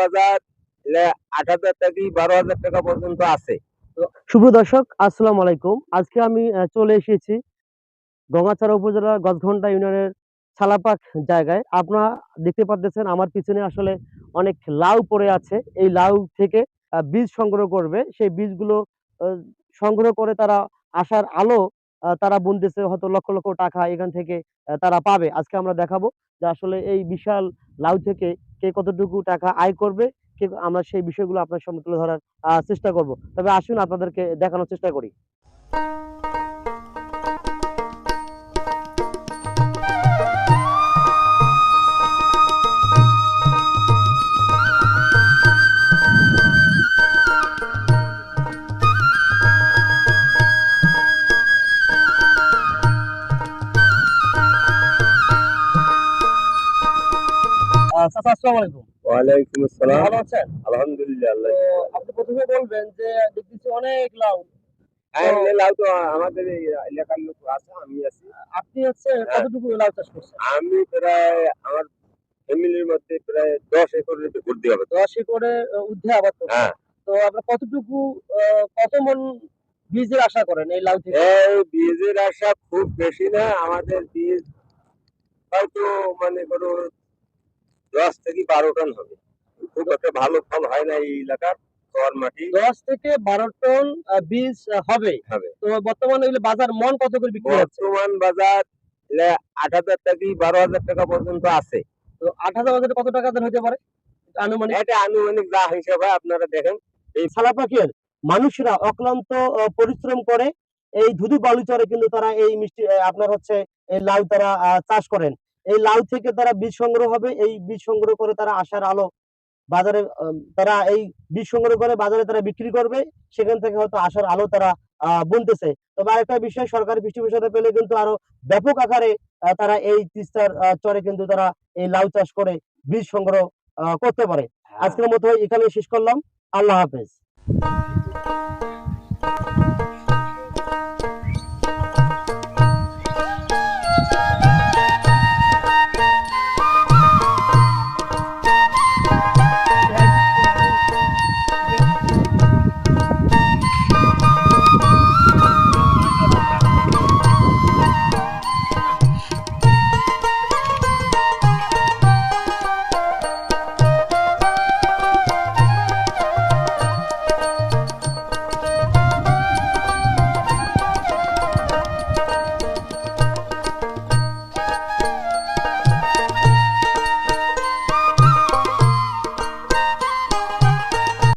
বাজার আট হাজার থেকে বারো হাজার টাকা পর্যন্ত আছে। শুভ দর্শক, আসসালামু আলাইকুম। আজকে আমি চলে এসেছি গঙ্গাছড়া উপজেলার গজঘন্টা ইউনিয়নের ছালাপাক জায়গায়। আপনারা দেখতে পাচ্ছেন আমার পিছনে আসলে অনেক লাউ পড়ে আছে। এই লাউ থেকে বীজ সংগ্রহ করবে। সেই বীজগুলো সংগ্রহ করে তারা আসার আলো তারা বুনতেছে, হয়তো লক্ষ লক্ষ টাকা এখান থেকে তারা পাবে। আজকে আমরা দেখাবো যে আসলে এই বিশাল লাউ থেকে কে কতটুকু টাকা আয় করবে, কে আমরা সেই বিষয়গুলো আপনার সামনে তুলে ধরার চেষ্টা করব। তবে আসুন আপনাদেরকে দেখানোর চেষ্টা করি। চাচা আসসালামু আলাইকুম। ওয়ালাইকুম আসসালাম। ভালো আছেন? আলহামদুলিল্লাহ আপনি প্রথমে বলবেন যে দেখতেছি অনেক লাউ। হ্যাঁ লাউ তো আমাদের এলাকার লোক আছে আমি আছি। আপনি হচ্ছে কতটুকু লাউ চাষ করছেন? আমি প্রায় আমার ফ্যামিলির মধ্যে প্রায় দশ একরের ভর্তি হবে। দশ একরে ঊর্ধ্বে আবাদ হ্যাঁ। তো আপনার কতটুকু কত মন বীজের আশা করেন এই লাউ থেকে? এই বীজের আশা খুব বেশি না আমাদের বীজ হয়তো মানে করো দশ থেকে বারো টন হবে। খুব একটা ভালো ফল হয় না এই এলাকার চর মাটি। দশ থেকে বারো টন বীজ হবে। তো বর্তমানে এগুলো বাজার মন কত করে বিক্রি হচ্ছে? বর্তমান বাজার আট হাজার থেকে বারো হাজার টাকা পর্যন্ত আছে। তো আট হাজার বাজারে কত টাকা হতে পারে? আনুমানিক? এটা আনুমানিক যা হিসাব আপনারা দেখেন। এই ছালাপাকের মানুষরা অক্লান্ত পরিশ্রম করে এই ধুধু বালুচরে কিন্তু তারা এই মিষ্টি আপনার হচ্ছে এই লাউ তারা চাষ করেন। এই লাউ থেকে তারা বীজ সংগ্রহ হবে, এই বীজ সংগ্রহ করে তারা আশার আলো বাজারে তারা এই বীজ সংগ্রহ করে বাজারে তারা বিক্রি করবে, সেখান থেকে হয়তো আশার আলো তারা বুনতেছে। তবে আরেকটা বিষয়, সরকারি পৃষ্ঠপোষকতা পেলে কিন্তু আরও ব্যাপক আকারে তারা এই তিস্তার চরে কিন্তু তারা এই লাউ চাষ করে বীজ সংগ্রহ করতে পারে। আজকের মতো এখানে শেষ করলাম। আল্লাহ হাফেজ।